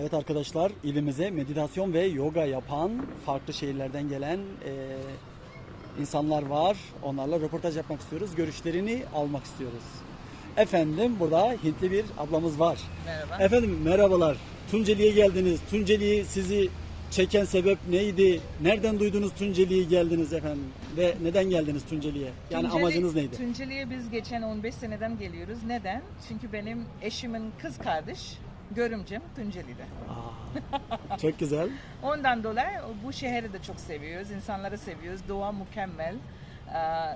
Evet arkadaşlar ilimize meditasyon ve yoga yapan farklı şehirlerden gelen e, insanlar var. Onlarla röportaj yapmak istiyoruz. Görüşlerini almak istiyoruz. Efendim burada Hintli bir ablamız var. Merhaba. Efendim merhabalar. Tunceli'ye geldiniz. Tunceli sizi çeken sebep neydi? Nereden duydunuz Tunceli'ye geldiniz efendim? Ve neden geldiniz Tunceli'ye? Yani Tunceli- amacınız neydi? Tunceli'ye biz geçen 15 seneden geliyoruz. Neden? Çünkü benim eşimin kız kardeş, görümcem Tunceli'de. Aa, çok güzel. Ondan dolayı bu şehri de çok seviyoruz, insanları seviyoruz, doğa mükemmel.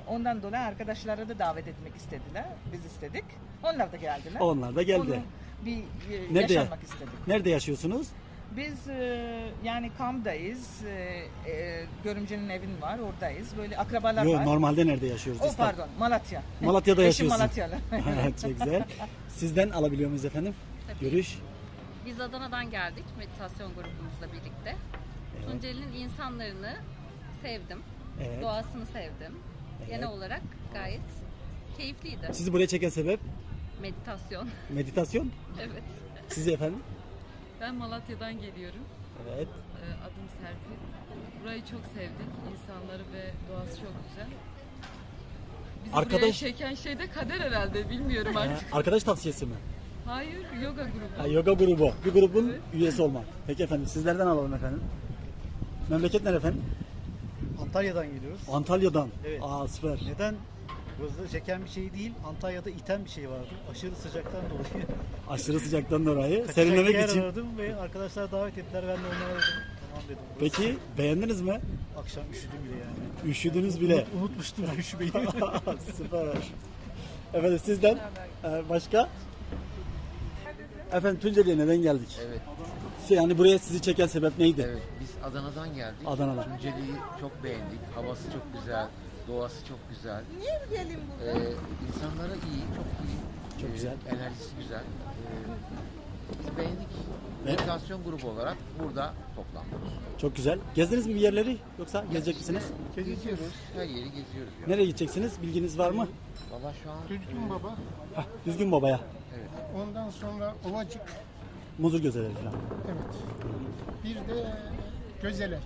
Ondan dolayı arkadaşları da davet etmek istediler, biz istedik. Onlar da geldiler. Onlar da geldi. Onu bir e, Nerede? yaşamak istedik. Nerede yaşıyorsunuz? Biz e, yani kampdayız, e, görümcenin evin var, oradayız. Böyle akrabalar Yok var. normalde nerede yaşıyoruz? O pardon, Malatya. Malatya'da Eşim yaşıyorsun. Malatyalı. çok güzel. Sizden alabiliyor muyuz efendim? Görüş. Biz Adana'dan geldik meditasyon grubumuzla birlikte. Tunceli'nin insanlarını sevdim. Evet. Doğasını sevdim. Evet. Genel olarak gayet keyifliydi. Sizi buraya çeken sebep Meditasyon. meditasyon. evet. Sizi efendim? Ben Malatya'dan geliyorum. Evet. Ee, Adım Serpil. Burayı çok sevdik. İnsanları ve doğası çok güzel. Bizi buraya Arkadaş- çeken şey de kader herhalde. Bilmiyorum artık. arkadaş tavsiyesi mi? Hayır, yoga grubu. Ha, yoga grubu. Bir grubun Evet. üyesi olmak. Peki efendim sizlerden alalım efendim. Memleket nere efendim? Antalya'dan geliyoruz. Antalya'dan. Evet. Aa süper. Neden? Gözde çeken bir şey değil. Antalya'da iten bir şey vardı. Aşırı sıcaktan dolayı. Aşırı sıcaktan dolayı serinlemek yer için. aradım ve arkadaşlar davet ettiler. Ben de onlara dedim. Tamam dedim. Burası- Peki beğendiniz mi? Akşam üşüdüm bile yani. Üşüdünüz bile. Unut- unutmuştum üşümeyi. Süper. Efendim sizden Ee, başka? Efendim Tunceli'ye neden geldik? Evet, Yani buraya sizi çeken sebep neydi? evet. Biz Adana'dan geldik. Adana'dan. Tunceli'yi çok beğendik. Havası çok güzel, doğası çok güzel. Niye gelin burada? Ee, insanları iyi, çok iyi. Çok Ee, güzel. Enerjisi güzel. Ee, biz beğendik. Meditasyon grubu olarak burada toplandık. Çok güzel. Gezdiniz mi bir yerleri yoksa gezecek misiniz? Geziyoruz, her yeri geziyoruz. Ya. Nereye gideceksiniz? Bilginiz var mı? Valla şu an Düzgün baba. Hah, Düzgün babaya. evet. Ondan sonra ovacık. Muzur gözeleri falan. Evet. Bir de gözeler.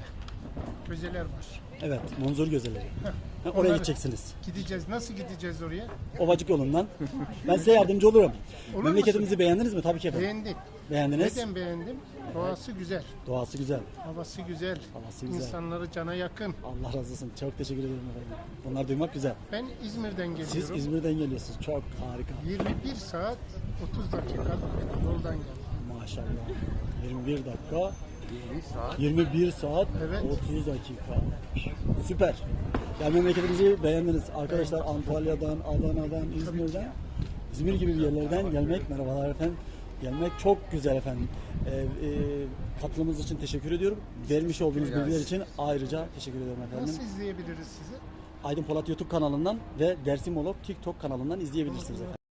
Gözeler var. Evet, Munzur gözeleri. Ha, oraya Onları- gideceksiniz. Gideceğiz. Nasıl gideceğiz oraya? Ovacık yolundan. Ben size yardımcı olurum. Olur Memleketimizi beğendiniz mi? Tabii ki efendim. Beğendik. Beğendiniz. Neden beğendim? Doğası güzel. Doğası güzel. Havası güzel. Havası güzel. İnsanları cana yakın. Allah razı olsun. Çok teşekkür ederim efendim. Bunlar duymak güzel. Ben İzmir'den geliyorum. Siz İzmir'den geliyorsunuz. Çok harika. 21 saat 30 dakika yoldan geldim. Maşallah. 21 dakika. 21 saat 21 saat Evet. 30 dakika. Süper. Yani memleketimizi beğendiniz. Arkadaşlar Antalya'dan, Adana'dan, İzmir'den, İzmir gibi bir yerlerden gelmek, merhabalar efendim. Gelmek çok güzel efendim. Ee, e, katılımınız için teşekkür ediyorum. Vermiş olduğunuz Rica bilgiler için ayrıca teşekkür ediyorum efendim. Nasıl izleyebiliriz sizi? Aydın Polat YouTube kanalından ve Dersim Olop TikTok kanalından izleyebilirsiniz efendim.